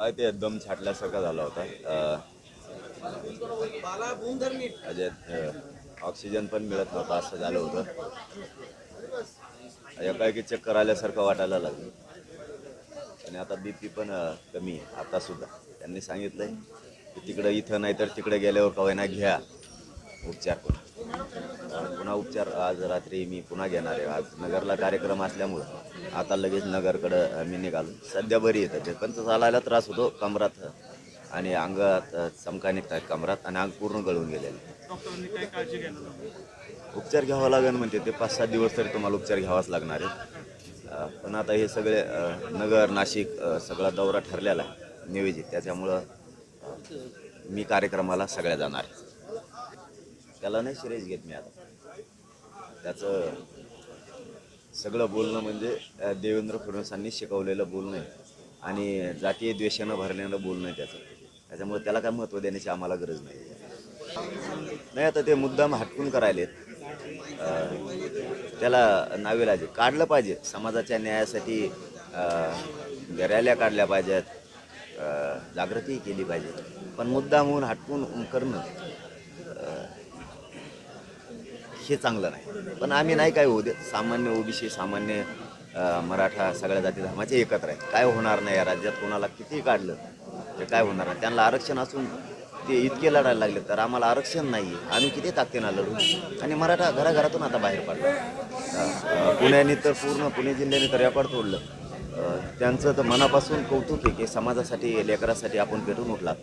आहे ते दम छाटल्यासारखा झाला होता. म्हणजे ऑक्सिजन पण मिळत नव्हता असं झालं होतं. एकाएकी चक्कर आल्यासारखं वाटायला लागलं. आणि आता बी पी पण कमी आहे आता सुद्धा. त्यांनी सांगितलंय की तिकडं इथं नाही तर तिकडे गेल्यावर कवायना घ्या. उपचार करून. पुन्हा उपचार आज रात्री मी पुन्हा घेणार आहे. आज नगरला कार्यक्रम असल्यामुळं आता लगेच नगरकडं मी निघालो. सध्या बरी येतं ते पण चालायला त्रास होतो कमरात आणि अंगात चमका निघतात कमरात आणि अंग पूर्ण गळून गेलेलं? उपचार घ्यावा लागेल म्हणजे ते. पाच सात दिवस तरी तुम्हाला उपचार घ्यावाच लागणार आहे पण आता हे सगळे नगर नाशिक सगळा दौरा ठरलेला आहे नियोजित त्याच्यामुळं मी कार्यक्रमाला सगळ्या जाणार आहे. त्याला नाही सिरियस घेत मी आता. त्याचं सगळं बोलणं म्हणजे देवेंद्र फडणवीसांनी शिकवलेलं बोलणं आहे. आणि जातीय द्वेषानं भरलेलं बोलणं आहे त्याचं. त्याच्यामुळे त्याला काय महत्त्व देण्याची आम्हाला गरज नाही. नाही आता ते मुद्दाम हटकून करायलेत. अं, त्याला नावेलाजे काढलं पाहिजे. समाजाच्या न्यायासाठी अं, रॅल्या काढल्या पाहिजेत. जागृती केली पाहिजे. पण मुद्दामहून हटकून करणं हे चांगलं नाही. पण आम्ही नाही काय होऊ देत. सामान्य ओबीसी सामान्य मराठा सगळ्या जाती धर्माचे एकत्र आहेत. काय होणार नाही या राज्यात? कोणाला किती काढलं? ते काय होणार नाही. त्यांना आरक्षण असून ते इतके लढायला लागले तर आम्हाला आरक्षण नाही आहे आम्ही किती ताकदीनं लढू? आणि मराठा घराघरातून आता बाहेर पडला. पुण्याने तर पूर्ण पुणे जिल्ह्याने तर रेकॉर्ड तोडलं. त्यांचं तर मनापासून कौतुक आहे की समाजासाठी लेकरासाठी आपण पेटून उठला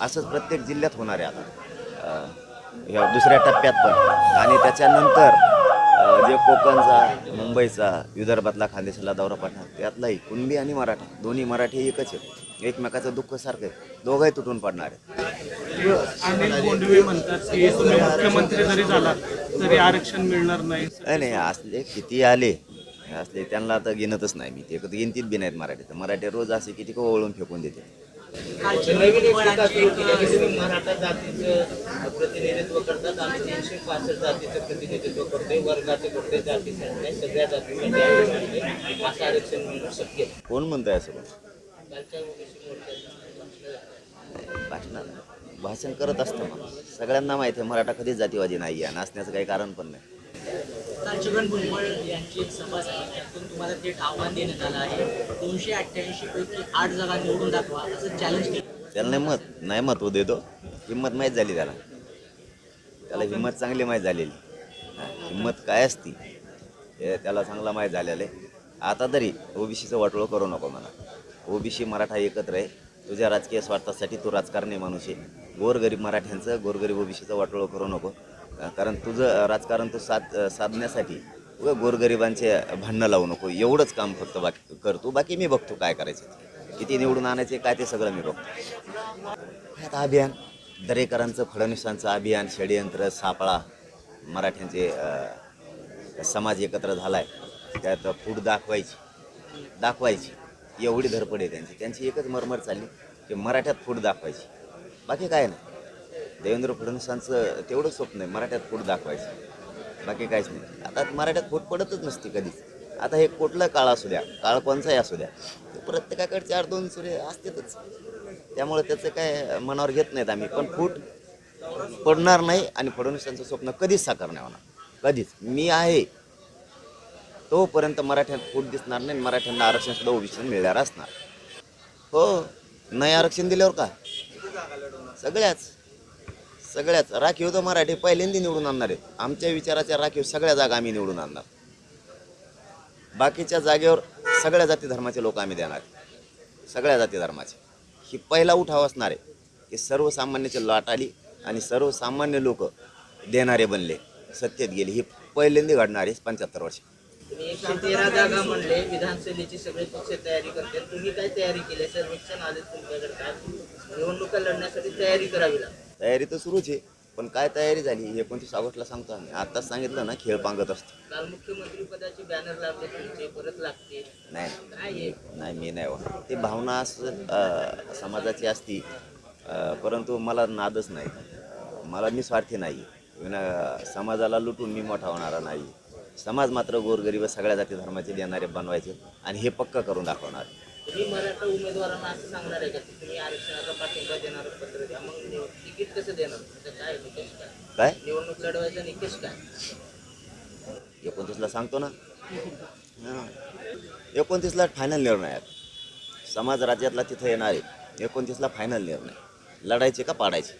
असंच प्रत्येक जिल्ह्यात होणार आहे आता. ह्या दुसऱ्या टप्प्यात पण. आणि त्याच्यानंतर जे कोकणचा मुंबईचा विदर्भातला खानदेशाला दौरा पडणार त्यातलाही कुणबी आणि मराठा दोन्ही मराठी एकच आहे एकमेकाचं दुःख सारखं आहे. दोघंही तुटून पडणार आहे अनिल बोंडवे म्हणतात की तुम्ही मुख्यमंत्री जरी झाला तरी आरक्षण मिळणार नाही. असले किती आले असले त्यांना आता गिनतच नाही मी. ते गिनतीत बी नाहीत मराठी तर मराठी रोज असे किती ओळून फेकून देते. मराठा जातीचं प्रतिनिधित्व करतात. आम्ही तीनशे पासष्ट जातीचं प्रतिनिधित्व करतोय. वर्गाचं नाही सगळ्या करतोय. असं आरक्षण मिळणं शक्य आहे. कोण म्हणतंय असं भाषण. भाषण करत असतं मग सगळ्यांना माहिती आहे मराठा कधीच जातीवादी नाही आहे नाचण्याचं काही कारण पण नाही. काल छगन भुजबळ यांची एक सभा झाली त्यातून तुम्हाला थेट आव्हान देण्यात आलं आहे दोनशे अठ्ठ्याऐंशी पैकी आठ जागा निवडून दाखवा असं चॅलेंज केलं. त्याला नाही मत नाही महत्त्व देतो. हिंमत माहीत झाली त्याला. त्याला हिंमत चांगली माहीत झालेली. हिंमत काय असती हे त्याला चांगला माहीत झालेलं आहे. आता तरी ओबीसीचं वाटोळं करू नको मला ओबीसी मराठा एकत्र आहे. तुझ्या राजकीय स्वार्थासाठी तू राजकारणी माणूस आहे. गोरगरीब मराठ्यांचं गोरगरीब ओबीसीचं वाटोळं करू नको. कारण तुझं राजकारण तू साध साधण्यासाठी गोरगरिबांचे भांडणं लावू नको. एवढंच काम फक्त बाकी करतो बाकी मी बघतो काय करायचं किती निवडून आणायचे काय ते सगळं मी बघतो. आता अभियान. दरेकरांचं फडणवीसांचं अभियान षडयंत्र सापळा मराठ्यांचे समाज एकत्र झाला आहे त्यात फूट दाखवायची. दाखवायची. एवढी धरपड आहे त्यांची. त्यांची एकच मरमर चालली की मराठ्यात फूट दाखवायची. बाकी काय नाही. देवेंद्र फडणवीसांचं तेवढं स्वप्न आहे मराठ्यात फूट दाखवायचं. बाकी काहीच नाही. आता मराठ्यात फूट पडतच नसते कधीच. आता हे कुठला काळ असू द्या काळ कोणचाही असू द्या प्रत्येकाकडे चार दोन सूर्य असतातच. त्यामुळे त्याचं काय मनावर घेत नाहीत आम्ही. पण फूट पडणार नाही आणि फडणवीसांचं स्वप्न कधीच साकार नाही होणार. कधीच. मी आहे. तोपर्यंत मराठ्यात फूट दिसणार नाही मराठ्यांना आरक्षण सुद्धा ओबीसी मिळणार असणार. हो. नाही आरक्षण दिल्यावर का? सगळ्याच. सगळ्याच. राखीव तर मराठी पहिल्यांदा निवडून आणणार आहेत आमच्या विचाराच्या राखीव सगळ्या जागा आम्ही निवडून आणणार. बाकीच्या जागेवर सगळ्या जाती धर्माचे लोक आम्ही देणार. सगळ्या जाती धर्माचे. ही पहिला उठाव असणार आहे की सर्वसामान्याची लाट आली आणि सर्वसामान्य लोक देणारे बनले. सत्तेत गेले. ही पहिल्यांदा घडणार आहे पंच्याहत्तर वर्ष. एकशे तेरा जागा म्हणले विधानसभेची सगळे पक्ष तयारी करते तुम्ही काय तयारी केली? सर्वेक्षण आले तुमच्याकडे निवडणुका लढण्यासाठी तयारी करावी लागते. तयारी तर सुरूच आहे. पण काय तयारी झाली एकोणतीस ऑगस्टला सांगतो आम्ही. आत्ताच सांगितलं ना खेळ पांगत असतो. काल मुख्यमंत्री पदाचे बॅनर लागले तुमचे परत लागते. नाही. काय आहे? नाही मी नाही वा ते भावना असं अं, समाजाची असती. अं, परंतु मला नादच नाही. मला मी स्वार्थी नाही. विना समाजाला लुटून मी मोठा होणारा नाही. समाज मात्र गोरगरीब सगळ्या जाती धर्माचे देणारे बनवायचे आणि हे पक्क करून दाखवणार. तुम्ही मराठा उमेदवारांना असं सांगणार आहे का तुम्ही आरक्षणाचा पाठिंबा देणार पत्र द्या? मग तिकीट कसं देणार? त्याचं काय निकष काय? काय? निवडणूक लढवायचा निकष काय? एकोणतीसला सांगतो ना. हां. एकोणतीसला फायनल निर्णय आहे. समाज राज्यातला तिथं येणार आहे. एकोणतीसला फायनल निर्णय. लढायचे का पाडायचे?